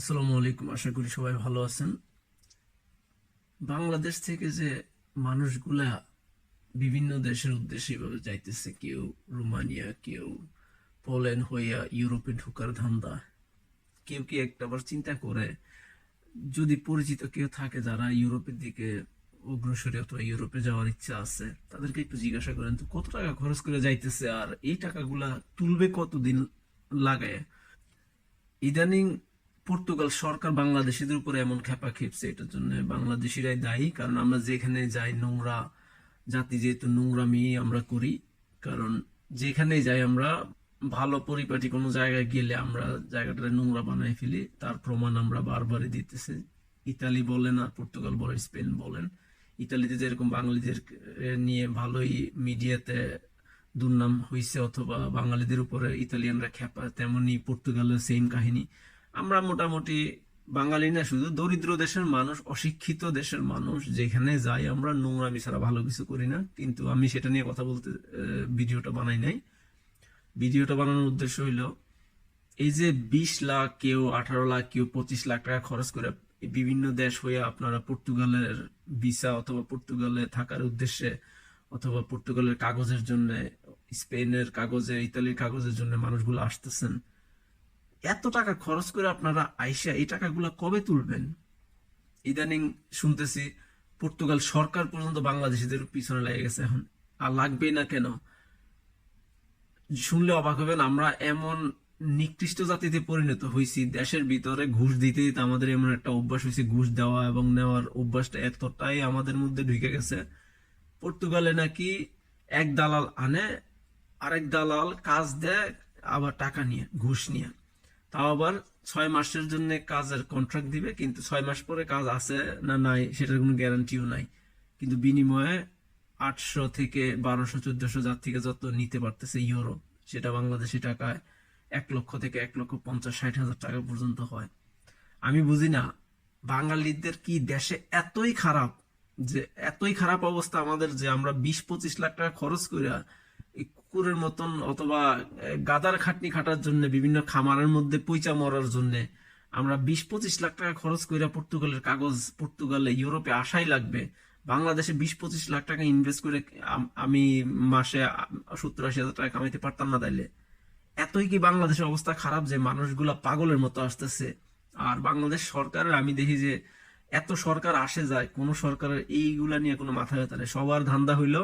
আসসালামু আলাইকুম, আশা করি সবাই ভালো আছেন। বাংলাদেশ থেকে যে মানুষগুলা বিভিন্ন দেশের উদ্দেশ্যে এভাবে যাইতেছে, কেউ রোমানিয়া, কেউ পোল্যান্ড হইয়া ইউরোপে ঢোকার ধান্দা, কেউ কি একটা আবার চিন্তা করে, যদি পরিচিত কেউ থাকে যারা ইউরোপের দিকে অগ্রসরে অথবা ইউরোপে যাওয়ার ইচ্ছা আছে, তাদেরকে একটু জিজ্ঞাসা করেন, তো কত টাকা খরচ করে যাইতেছে? আর এই টাকাগুলা তুলবে কতদিন লাগে ইদানিং পর্তুগাল সরকার বাংলাদেশিদের উপরে এমন খেপা খেপছে, এটার জন্য বাংলাদেশিরাই দায়ী। কারণ আমরা যেখানে যাই নোংরা, জাতি যেহেতু নোংরামি আমরা করি, কারণ যেখানে যাই আমরা ভালো পরিপাটি কোনো জায়গায় গেলে আমরা জায়গাটা নোংরা বানাই ফেলি, তার প্রমাণ আমরা বারবারই দিতেছি। ইতালি বলেন আর পর্তুগাল বলেন, স্পেন বলেন। ইতালিতে যেরকম বাঙালিদের নিয়ে ভালোই মিডিয়াতে দুর্নাম হয়েছে অথবা বাঙালিদের উপরে ইতালিয়ানরা খেপা তেমনি পর্তুগালের সেম কাহিনী। আমরা মোটামুটি বাঙালি না, শুধু দরিদ্র দেশের মানুষ, অশিক্ষিত দেশের মানুষ, যেখানে যাই আমরা নোংরামি ছাড়া ভালো কিছু করি না। কিন্তু আমি সেটা নিয়ে কথা বলতে ভিডিওটা বানাই নাই। ভিডিওটা বানানোর উদ্দেশ্য হইল, এই যে বিশ লাখ কেউ, আঠারো লাখ কেউ, পঁচিশ লাখ টাকা খরচ করে বিভিন্ন দেশ হয়ে আপনারা পর্তুগালের ভিসা অথবা পর্তুগালে থাকার উদ্দেশ্যে অথবা পর্তুগালের কাগজের জন্য, স্পেনের কাগজে, ইতালির কাগজের জন্য মানুষগুলো আসতেছেন। এত টাকা খরচ করে আপনারা আইসা এই টাকাগুলো কবে তুলবেন? ইদানিং শুনতেছি পর্তুগাল সরকার পর্যন্ত বাংলাদেশিদের পিছনে লেগে গেছে এখন। আর লাগবেই না কেন? শুনলে অবাক হবেন, আমরা এমন নিকৃষ্ট জাতিতে পরিণত হয়েছি দেশের ভিতরে ঘুষ দিতে দিতে আমাদের এমন একটা অভ্যাস হয়েছে ঘুষ দেওয়া এবং নেওয়ার অভ্যাসটা এতটাই আমাদের মধ্যে ঢুকে গেছে। পর্তুগালে নাকি এক দালাল আনে, আরেক দালাল কাজ দেয়, আবার টাকা নিয়ে, ঘুষ নিয়ে। তাও আবার ছয় মাসের জন্য কাজের কন্ট্রাক্ট দিবে, কিন্তু ছয় মাস পরে কাজ আছে না নাই সেটার কোনো গ্যারান্টিও নাই। কিন্তু বিনিময়ে আটশো থেকে বারোশো, চোদ্দশো যার থেকে যত নিতে পারতেছে ইউরো সেটা বাংলাদেশি টাকায় এক লক্ষ থেকে এক লক্ষ পঞ্চাশ, ষাট হাজার টাকা পর্যন্ত হয়। আমি বুঝি না, বাঙালিদের কি দেশে এতই খারাপ যে, এতই খারাপ অবস্থা আমাদের যে আমরা বিশ, পঁচিশ লাখ টাকা খরচ করে এই কুকুরের মতন অথবা গাদার খাটনি খাটার জন্য, বিভিন্ন খামারের মধ্যে পইচা মরার জন্য আমরা বিশ পঁচিশ লাখ টাকা খরচ করে পর্তুগালের কাগজ পর্তুগালে ইউরোপে আসাই লাগবে। বাংলাদেশে বিশ পঁচিশ লাখ টাকা ইনভেস্ট করে আমি মাসে সত্তর আশি হাজার টাকা কামাইতে পারতাম না তাইলে। এতই কি বাংলাদেশের অবস্থা খারাপ যে মানুষগুলা পাগলের মতো আসতেছে? আর বাংলাদেশ সরকারের, আমি দেখি যে এত সরকার আসে যায়, কোন সরকারের এইগুলা নিয়ে কোনো মাথা ব্যথা নেই। সবার ধান্দা হইল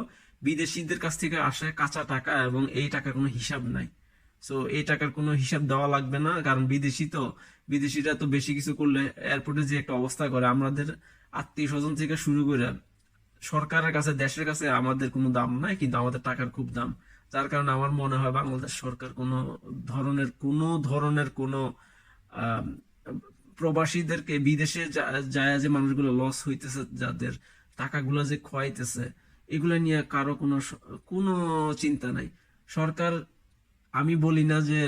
বিদেশিদের কাছ থেকে আসে কাঁচা টাকা এবং এই টাকার কোনো হিসাব নাই। সো এই টাকার কোনো হিসাব দেওয়া লাগবে না, কারণ বিদেশি তো, বিদেশিরা তো বেশি কিছু করলে এয়ারপোর্টে যে একটা অবস্থা করে, আমাদের আত্মীয় স্বজন থেকে শুরু করে সরকারের কাছে, দেশের কাছে আমাদের কোনো দাম নাই, কিন্তু আমাদের টাকার খুব দাম। যার কারণে আমার মনে হয় বাংলাদেশ সরকার কোনো ধরনের কোনো ধরনের কোনো প্রবাসীদেরকে বিদেশে যায় যে মানুষগুলো লস হইতেছে, যাদের টাকাগুলো যে খোয়াইতেছে এগুলো নিয়ে কারও কোনো কোনো চিন্তা নাই। সরকার, আমি বলি না যে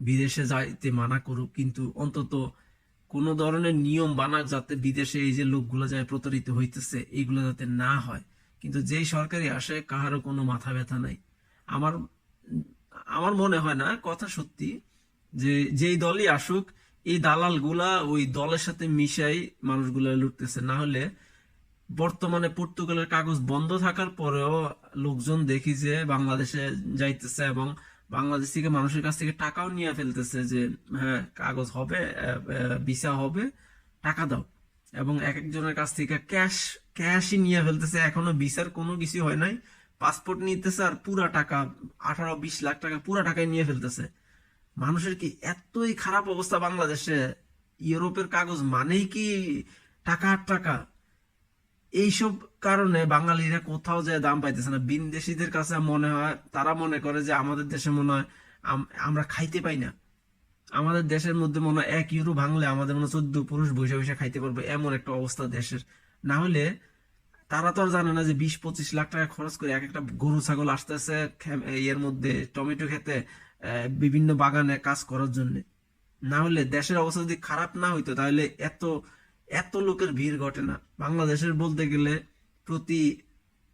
বিদেশে যাইতে মানা করুক, কিন্তু অন্তত কোনো ধরনের নিয়ম বানাক যাতে বিদেশে এই যে লোকগুলো যায় প্রতারিত হইতেছে, এগুলো যাতে না হয়। কিন্তু যেই সরকারি আসে, কাহারও কোনো মাথা ব্যথা নাই। আমার আমার মনে হয় না, কথা সত্যি, যে যেই দলই আসুক, এই দালালগুলা ওই দলের সাথে মিশাই মানুষগুলা লুটতেছে। না হলে বর্তমানে পর্তুগালের কাগজ বন্ধ থাকার পরেও লোকজন দেখি যে বাংলাদেশে যাইতেছে এবং বাংলাদেশ থেকে মানুষের কাছ থেকে টাকাও নিয়ে ফেলতেছে যে হ্যাঁ কাগজ হবে ভিসা হবে, টাকা দাও। এবং এক একজনের কাছ থেকে ক্যাশ, ক্যাশই নিয়ে ফেলতেছে। এখনও ভিসার কোনো কিছু হয় নাই। পাসপোর্ট নিতেছে আর পুরা টাকা, আঠারো, বিশ লাখ টাকা পুরা টাকায় নিয়ে ফেলতেছে। মানুষের কি এতই খারাপ অবস্থা বাংলাদেশে? ইউরোপের কাগজ মানেই কি টাকা আর টাকা? এইসব কারণে বাঙালিরা কোথাও যায় দাম পাইতেছে না। বিনদেশিদের কাছে মনে হয়, তারা মনে করে যে আমাদের দেশে মনে হয় আম- আমরা খাইতে পাই না। আমাদের দেশের মধ্যে মনে হয় এক ইউরো ভাঙলে আমাদের মনে চোদ্দ পুরুষ বৈশা বৈশা খাইতে পারবে, এমন একটা অবস্থা দেশের। না হলে তারা তো জানে না যে বিশ পঁচিশ লাখ টাকা খরচ করে এক একটা গরু, ছাগল আসতেছে এর মধ্যে, টমেটো খেতে বিভিন্ন বাগানে কাজ করার জন্য। না হলে দেশের অবস্থা যদি খারাপ না হইতো, তাহলে এত এত লোকের ভিড় ঘটে না। বাংলাদেশের বলতে গেলে প্রতি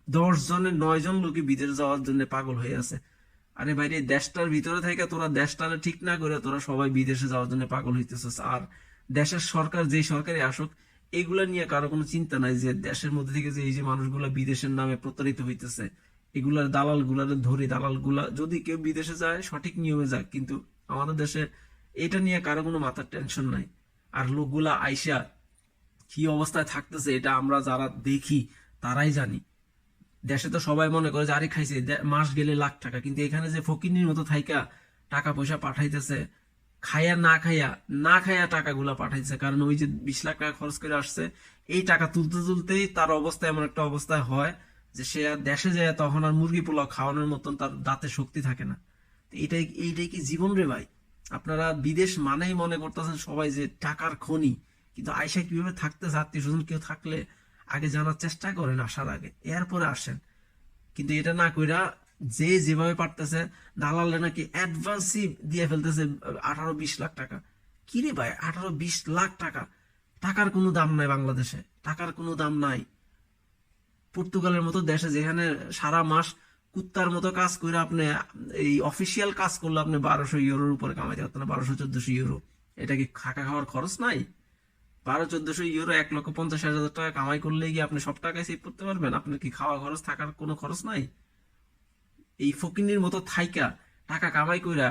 দশ জনের নয় জন লোকই বিদেশ যাওয়ার জন্য পাগল হয়ে আছে। আরে বাইরে দেশটার ভিতরে থেকে তোরা দেশটারে ঠিক না করে তোরা সবাই বিদেশে যাওয়ার জন্য পাগল হইতেছিস। আর দেশের সরকার যে সরকারি আসুক, এগুলা নিয়ে কারও কোনো চিন্তা নাই যে দেশের মধ্যে থেকে যে এই যে মানুষগুলা বিদেশের নামে প্রতারিত হইতেছে, এগুলার দালালগুলার ধরে দালালগুলা যদি কেউ বিদেশে যায়, সঠিক নিয়মে যাক। কিন্তু আমাদের দেশে এটা নিয়ে কারও কোনো মাথার টেনশন নাই। আর লোকগুলা আইসা কি অবস্থায় থাকতেছে এটা আমরা যারা দেখি, তারাই জানি। দেশে তো সবাই মনে করে যে খাইছে মাস গেলে লাখ টাকা। কিন্তু এখানে যে ফকিনির মতো থাইকা টাকা পয়সা পাঠাইতেছে, খাইয়া না খাইয়া না খাইয়া টাকাগুলা পাঠাইছে। কারণ ওই যে বিশ লাখ টাকা খরচ করে আসছে, এই টাকা তুলতে তুলতেই তার অবস্থা এমন একটা অবস্থায় হয় যে, সে আর দেশে যায়, তখন আর মুরগি পোলাও খাওয়ানোর মতন তার দাঁতে শক্তি থাকে না। এইটাই এইটাই কি জীবন রে ভাই? আপনারা বিদেশ মানেই মনে করতেছেন সবাই যে টাকার খনি। কিন্তু আয়সা কীভাবে থাকতেছে আত্মীয় স্বজন কেউ থাকলে আগে জানার চেষ্টা করেন আসার আগে, এরপরে আসেন। কিন্তু এটা না কইরা যে যেভাবে পারতেছে দালালে নাকি অ্যাডভান্সই দিয়ে ফেলতেছে, আঠারো বিশ লাখ টাকা। কি রে ভাই, আঠারো বিশ লাখ টাকা? টাকার কোনো দাম নাই বাংলাদেশে, টাকার কোনো দাম নাই। পর্তুগালের মতো দেশে যেখানে সারা মাস কুত্তার মতো কাজ করে আপনি, এই অফিসিয়াল কাজ করলে আপনি বারোশো ইউরোর উপরে কামাইতে পারতেন বারোশো চোদ্দশো ইউরো। এটা কি খাকা খাওয়ার খরচ নাই? বারো চোদ্দশো ইউরো এক লক্ষ পঞ্চাশ হাজার টাকা কামাই করলে কি আপনি সব টাকায় সেভ করতে পারবেন? আপনার কি খাওয়া খরচ, থাকার কোনো খরচ নাই? এই ফকিনির মতো থাইকা টাকা কামাই কইরা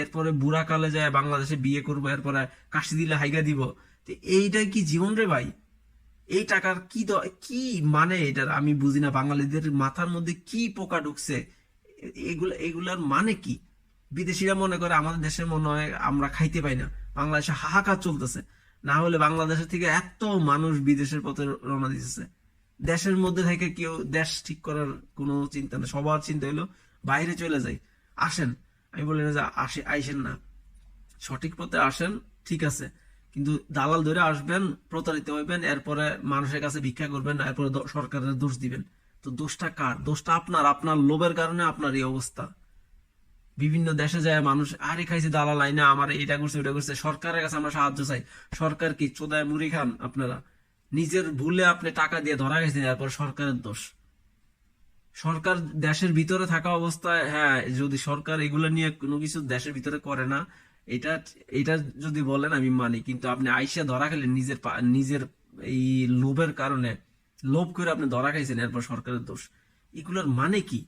এরপরে বুড়া কালে যায় বাংলাদেশে বিয়ে করব, এরপরে কাশি দিলে হাইগা দিব। তো এইটাই কি জীবন রে ভাই? এই টাকার কি কি মানে এটার? আমি বুঝি না বাঙালিদের মাথার মধ্যে কি পোকা ঢুকছে? এগুলা, এগুলার মানে কি? বিদেশিরা মনে করে আমাদের দেশের মনে হয় আমরা খাইতে পাই না। বাংলাদেশে হাহাকার চলতেছে। না হলে বাংলাদেশের থেকে এত মানুষ বিদেশের পথে রওনা দিতেছে। দেশের মধ্যে থেকে কেউ দেশ ঠিক করার কোনো চিন্তা নেই। সবার চিন্তা হলো বাইরে চলে যাই। আসেন। আমি বলি না যে আসে, আইসেন না। সঠিক পথে আসেন, ঠিক আছে। কিন্তু দালাল ধরে আসবেন, প্রতারিত হইবেন, এরপরে মানুষের কাছে ভিক্ষা করবেন, এরপরে সরকারের দোষ দিবেন। তো দোষটা কার? দোষটা আপনার। আপনার লোভের কারণে আপনার এই অবস্থা। বিভিন্ন দেশে যায় মানুষ, আরে খাইছে দালাল, আইনা আমার এটা করছে ওটা করছে। সরকারের কাছে আমরা সাহায্য চাই। সরকার কি চোদায় মুড়ি খান আপনারা? নিজের ভুলে আপনি টাকা দিয়ে ধরা গেছেন এরপর সরকারের দোষ। সরকার দেশের ভিতরে থাকা অবস্থায় হ্যাঁ যদি সরকার এগুলো নিয়ে কোনো কিছু দেশের ভিতরে করে না, এটা এটা যদি বলেন আমি মানি। কিন্তু আপনি আইসা ধরা খেলেন নিজের নিজের এই লোভের কারণে, লোভ করে আপনি ধরা খাইছেন, এরপর সরকারের দোষ। এগুলোর মানে কি?